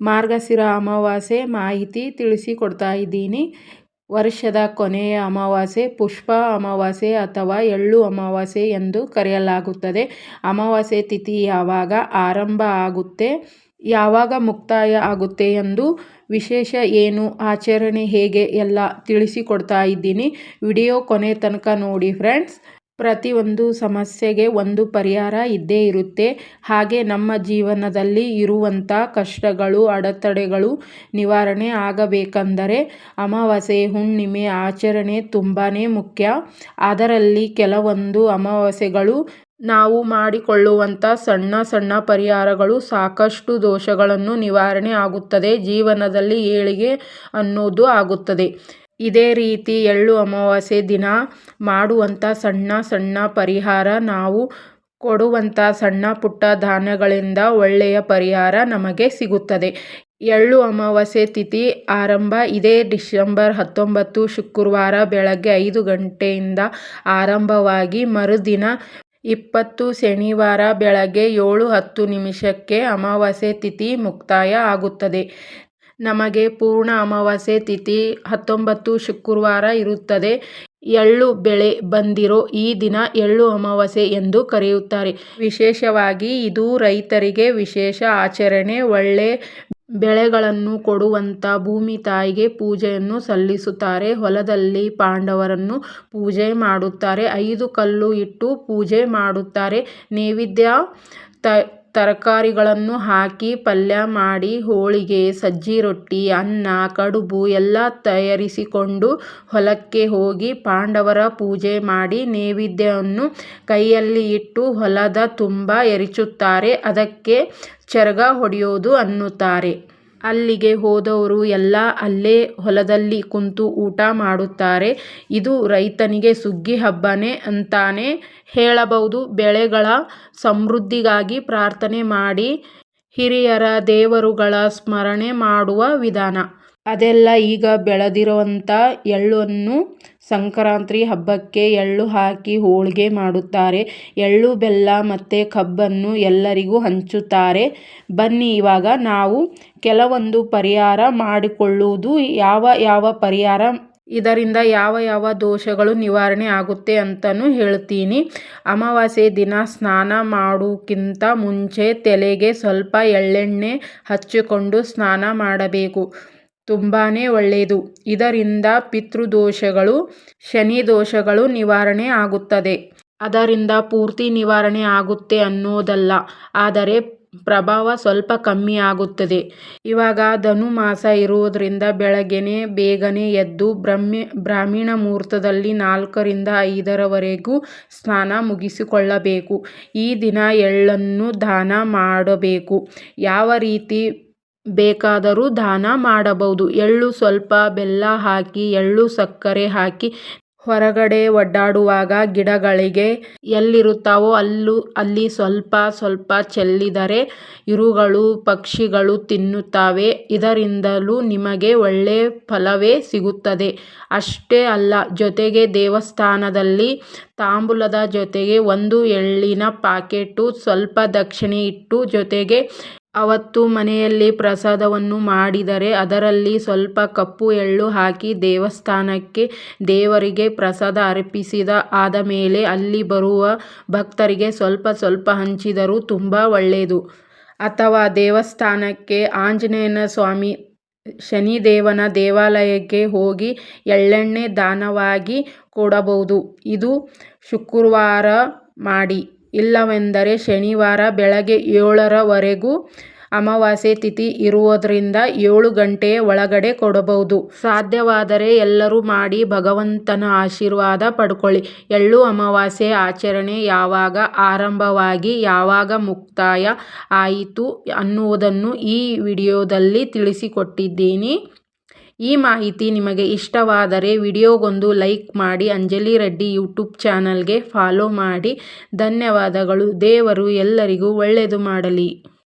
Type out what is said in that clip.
ಮಾರ್ಗಶಿರ ಅಮಾವಾಸ್ಯೆ ಮಾಹಿತಿ ತಿಳಿಸಿಕೊಡ್ತಾ ಇದ್ದೀನಿ. ವರ್ಷದ ಕೊನೆಯ ಅಮಾವಾಸ್ಯೆ ಪುಷ್ಪ ಅಮಾವಾಸ್ಯೆ ಅಥವಾ ಎಳ್ಳು ಅಮಾವಾಸ್ಯೆ ಎಂದು ಕರೆಯಲಾಗುತ್ತದೆ. ಅಮಾವಾಸ್ಯೆ ತಿಥಿ ಯಾವಾಗ ಆರಂಭ ಆಗುತ್ತೆ, ಯಾವಾಗ ಮುಕ್ತಾಯ ಆಗುತ್ತೆ ಎಂದು ವಿಶೇಷ ಏನು, ಆಚರಣೆ ಹೇಗೆ ಎಲ್ಲ ತಿಳಿಸಿಕೊಡ್ತಾ ಇದ್ದೀನಿ. ವಿಡಿಯೋ ಕೊನೆ ತನಕ ನೋಡಿ ಫ್ರೆಂಡ್ಸ್. ಪ್ರತಿಯೊಂದು ಸಮಸ್ಯೆಗೆ ಒಂದು ಪರಿಹಾರ ಇದ್ದೇ ಇರುತ್ತೆ. ಹಾಗೆ ನಮ್ಮ ಜೀವನದಲ್ಲಿ ಇರುವಂಥ ಕಷ್ಟಗಳು, ಅಡೆತಡೆಗಳು ನಿವಾರಣೆ ಆಗಬೇಕೆಂದರೆ ಅಮಾವಾಸ್ಯೆ, ಹುಣ್ಣಿಮೆ ಆಚರಣೆ ತುಂಬಾ ಮುಖ್ಯ. ಅದರಲ್ಲಿ ಕೆಲವೊಂದು ಅಮಾವಾಸ್ಯೆಗಳು ನಾವು ಮಾಡಿಕೊಳ್ಳುವಂಥ ಸಣ್ಣ ಸಣ್ಣ ಪರಿಹಾರಗಳು ಸಾಕಷ್ಟು ದೋಷಗಳನ್ನು ನಿವಾರಣೆ ಆಗುತ್ತದೆ. ಜೀವನದಲ್ಲಿ ಏಳಿಗೆ ಅನ್ನೋದು ಆಗುತ್ತದೆ. ಇದೇ ರೀತಿ ಎಳ್ಳು ಅಮಾವಾಸ್ಯೆ ದಿನ ಮಾಡುವಂಥ ಸಣ್ಣ ಸಣ್ಣ ಪರಿಹಾರ ನಾವು ಕೊಡುವಂಥ ಸಣ್ಣ ಪುಟ್ಟ ಧಾನ್ಯಗಳಿಂದ ಒಳ್ಳೆಯ ಪರಿಹಾರ ನಮಗೆ ಸಿಗುತ್ತದೆ. ಎಳ್ಳು ಅಮಾವಾಸ್ಯೆ ತಿಥಿ ಆರಂಭ ಇದೇ ಡಿಸೆಂಬರ್ ಹತ್ತೊಂಬತ್ತು ಶುಕ್ರವಾರ ಬೆಳಗ್ಗೆ ಐದು ಗಂಟೆಯಿಂದ ಆರಂಭವಾಗಿ ಮರುದಿನ ಇಪ್ಪತ್ತು ಶನಿವಾರ ಬೆಳಗ್ಗೆ ಏಳು ಹತ್ತು ನಿಮಿಷಕ್ಕೆ ಅಮಾವಾಸ್ಯೆ ತಿಥಿ ಮುಕ್ತಾಯ ಆಗುತ್ತದೆ. ನಮಗೆ ಪೂರ್ಣ ಅಮಾವಾಸ್ಯೆ ತಿಥಿ ಹತ್ತೊಂಬತ್ತು ಶುಕ್ರವಾರ ಇರುತ್ತದೆ. ಎಳ್ಳು ಬೆಳೆ ಬಂದಿರೋ ಈ ದಿನ ಎಳ್ಳು ಅಮಾವಾಸ್ಯೆ ಎಂದು ಕರೆಯುತ್ತಾರೆ. ವಿಶೇಷವಾಗಿ ಇದು ರೈತರಿಗೆ ವಿಶೇಷ ಆಚರಣೆ. ಒಳ್ಳೆ ಬೆಳೆಗಳನ್ನು ಕೊಡುವಂಥ ಭೂಮಿ ತಾಯಿಗೆ ಪೂಜೆಯನ್ನು ಸಲ್ಲಿಸುತ್ತಾರೆ. ಹೊಲದಲ್ಲಿ ಪಾಂಡವರನ್ನು ಪೂಜೆ ಮಾಡುತ್ತಾರೆ. ಐದು ಕಲ್ಲು ಇಟ್ಟು ಪೂಜೆ ಮಾಡುತ್ತಾರೆ. ನೈವೇದ್ಯ ತ ತರಕಾರಿಗಳನ್ನು ಹಾಕಿ ಪಲ್ಯ ಮಾಡಿ ಹೋಳಿಗೆ, ಸಜ್ಜಿ ರೊಟ್ಟಿ, ಅನ್ನ, ಕಡುಬು ಎಲ್ಲ ತಯಾರಿಸಿಕೊಂಡು ಹೊಲಕ್ಕೆ ಹೋಗಿ ಪಾಂಡವರ ಪೂಜೆ ಮಾಡಿ ನೈವೇದ್ಯವನ್ನು ಕೈಯಲ್ಲಿ ಇಟ್ಟು ಹೊಲದ ತುಂಬ ಎರಚುತ್ತಾರೆ. ಅದಕ್ಕೆ ಚರಗ ಹೊಡೆಯೋದು ಅನ್ನುತ್ತಾರೆ. ಅಲ್ಲಿಗೆ ಹೋದವರು ಎಲ್ಲ ಅಲ್ಲೇ ಹೊಲದಲ್ಲಿ ಕುಂತು ಊಟ ಮಾಡುತ್ತಾರೆ. ಇದು ರೈತನಿಗೆ ಸುಗ್ಗಿ ಹಬ್ಬನೇ ಅಂತಾನೆ ಹೇಳಬಹುದು. ಬೆಳೆಗಳ ಸಮೃದ್ಧಿಗಾಗಿ ಪ್ರಾರ್ಥನೆ ಮಾಡಿ ಹಿರಿಯರ ದೇವರುಗಳ ಸ್ಮರಣೆ ಮಾಡುವ ವಿಧಾನ. ಅದೆಲ್ಲ ಈಗ ಬೆಳೆದಿರುವಂಥ ಎಳ್ಳನ್ನು ಸಂಕ್ರಾಂತಿ ಹಬ್ಬಕ್ಕೆ ಎಳ್ಳು ಹಾಕಿ ಹೋಳಿಗೆ ಮಾಡುತ್ತಾರೆ. ಎಳ್ಳು, ಬೆಲ್ಲ ಮತ್ತು ಕಬ್ಬನ್ನು ಎಲ್ಲರಿಗೂ ಹಂಚುತ್ತಾರೆ. ಬನ್ನಿ, ಇವಾಗ ನಾವು ಕೆಲವೊಂದು ಪರಿಹಾರ ಮಾಡಿಕೊಳ್ಳುವುದು. ಯಾವ ಯಾವ ಪರಿಹಾರ? ಇದರಿಂದ ಯಾವ ಯಾವ ದೋಷಗಳು ನಿವಾರಣೆ ಆಗುತ್ತೆ ಅಂತಲೂ ಹೇಳ್ತೀನಿ. ಅಮಾವಾಸ್ಯೆ ದಿನ ಸ್ನಾನ ಮಾಡೋಕ್ಕಿಂತ ಮುಂಚೆ ತಲೆಗೆ ಸ್ವಲ್ಪ ಎಳ್ಳೆಣ್ಣೆ ಹಚ್ಚಿಕೊಂಡು ಸ್ನಾನ ಮಾಡಬೇಕು. ತುಂಬಾ ಒಳ್ಳೆಯದು. ಇದರಿಂದ ಪಿತೃದೋಷಗಳು ಶನಿ ದೋಷಗಳು ನಿವಾರಣೆ ಆಗುತ್ತದೆ. ಅದರಿಂದ ಪೂರ್ತಿ ನಿವಾರಣೆ ಆಗುತ್ತೆ ಅನ್ನೋದಲ್ಲ. ಆದರೆ ಪ್ರಭಾವ ಸ್ವಲ್ಪ ಕಮ್ಮಿ ಆಗುತ್ತದೆ. ಇವಾಗ ಧನುಮಾಸ ಇರುವುದರಿಂದ ಬೆಳಗ್ಗೆನೆ ಬೇಗನೆ ಎದ್ದು ಬ್ರಹ್ಮಿ, ಬ್ರಾಹ್ಮಣ ಮುಹೂರ್ತದಲ್ಲಿ ನಾಲ್ಕರಿಂದ ಐದರವರೆಗೂ ಸ್ನಾನ ಮುಗಿಸಿಕೊಳ್ಳಬೇಕು. ಈ ದಿನ ಎಳ್ಳನ್ನು ದಾನ ಮಾಡಬೇಕು. ಯಾವ ರೀತಿ ಬೇಕಾದರೂ ದಾನ ಮಾಡಬಹುದು. ಎಳ್ಳು ಸ್ವಲ್ಪ ಬೆಲ್ಲ ಹಾಕಿ, ಎಳ್ಳು ಸಕ್ಕರೆ ಹಾಕಿ ಹೊರಗಡೆ ಒಡ್ಡಾಡುವಾಗ ಗಿಡಗಳಿಗೆ ಎಲ್ಲಿರುತ್ತಾವೋ ಅಲ್ಲೂ, ಅಲ್ಲಿ ಸ್ವಲ್ಪ ಸ್ವಲ್ಪ ಚೆಲ್ಲಿದರೆ ಇರುಗಳು ಪಕ್ಷಿಗಳು ತಿನ್ನುತ್ತವೆ. ಇದರಿಂದಲೂ ನಿಮಗೆ ಒಳ್ಳೆಯ ಫಲವೇ ಸಿಗುತ್ತದೆ. ಅಷ್ಟೇ ಅಲ್ಲ, ಜೊತೆಗೆ ದೇವಸ್ಥಾನದಲ್ಲಿ ತಾಂಬೂಲದ ಜೊತೆಗೆ ಒಂದು ಎಳ್ಳಿನ ಪಾಕೆಟು ಸ್ವಲ್ಪ ದಕ್ಷಿಣೆ ಇಟ್ಟು ಜೊತೆಗೆ ಅವತ್ತು ಮನೆಯಲ್ಲಿ ಪ್ರಸಾದವನ್ನು ಮಾಡಿದರೆ ಅದರಲ್ಲಿ ಸ್ವಲ್ಪ ಕಪ್ಪು ಎಳ್ಳು ಹಾಕಿ ದೇವಸ್ಥಾನಕ್ಕೆ ದೇವರಿಗೆ ಪ್ರಸಾದ ಅರ್ಪಿಸಿದ ಆದ ಮೇಲೆ ಅಲ್ಲಿ ಬರುವ ಭಕ್ತರಿಗೆ ಸ್ವಲ್ಪ ಸ್ವಲ್ಪ ಹಂಚಿದರೂ ತುಂಬ ಒಳ್ಳೆಯದು. ಅಥವಾ ದೇವಸ್ಥಾನಕ್ಕೆ ಆಂಜನೇಯನ ಸ್ವಾಮಿ ಶನಿದೇವನ ದೇವಾಲಯಕ್ಕೆ ಹೋಗಿ ಎಳ್ಳೆಣ್ಣೆ ದಾನವಾಗಿ ಕೊಡಬಹುದು. ಇದು ಶುಕ್ರವಾರ ಮಾಡಿ. ಇಲ್ಲವೆಂದರೆ ಶನಿವಾರ ಬೆಳಗ್ಗೆ ಏಳರವರೆಗೂ ಅಮಾವಾಸ್ಯೆ ತಿಥಿ ಇರುವುದರಿಂದ ಏಳು ಗಂಟೆಯ ಒಳಗಡೆ ಕೊಡಬಹುದು. ಸಾಧ್ಯವಾದರೆ ಎಲ್ಲರೂ ಮಾಡಿ ಭಗವಂತನ ಆಶೀರ್ವಾದ ಪಡ್ಕೊಳ್ಳಿ. ಎಳ್ಳು ಅಮಾವಾಸ್ಯೆ ಆಚರಣೆ ಯಾವಾಗ ಆರಂಭವಾಗಿ ಯಾವಾಗ ಮುಕ್ತಾಯ ಆಯಿತು ಅನ್ನುವುದನ್ನು ಈ ವಿಡಿಯೋದಲ್ಲಿ ತಿಳಿಸಿಕೊಟ್ಟಿದ್ದೀನಿ. ಈ ಮಾಹಿತಿ ನಿಮಗೆ ಇಷ್ಟವಾದರೆ ವಿಡಿಯೋಗೊಂದು ಲೈಕ್ ಮಾಡಿ, ಅಂಜಲಿ ರೆಡ್ಡಿ ಯೂಟ್ಯೂಬ್ ಚಾನಲ್ಗೆ ಫಾಲೋ ಮಾಡಿ. ಧನ್ಯವಾದಗಳು. ದೇವರು ಎಲ್ಲರಿಗೂ ಒಳ್ಳೆಯದು ಮಾಡಲಿ.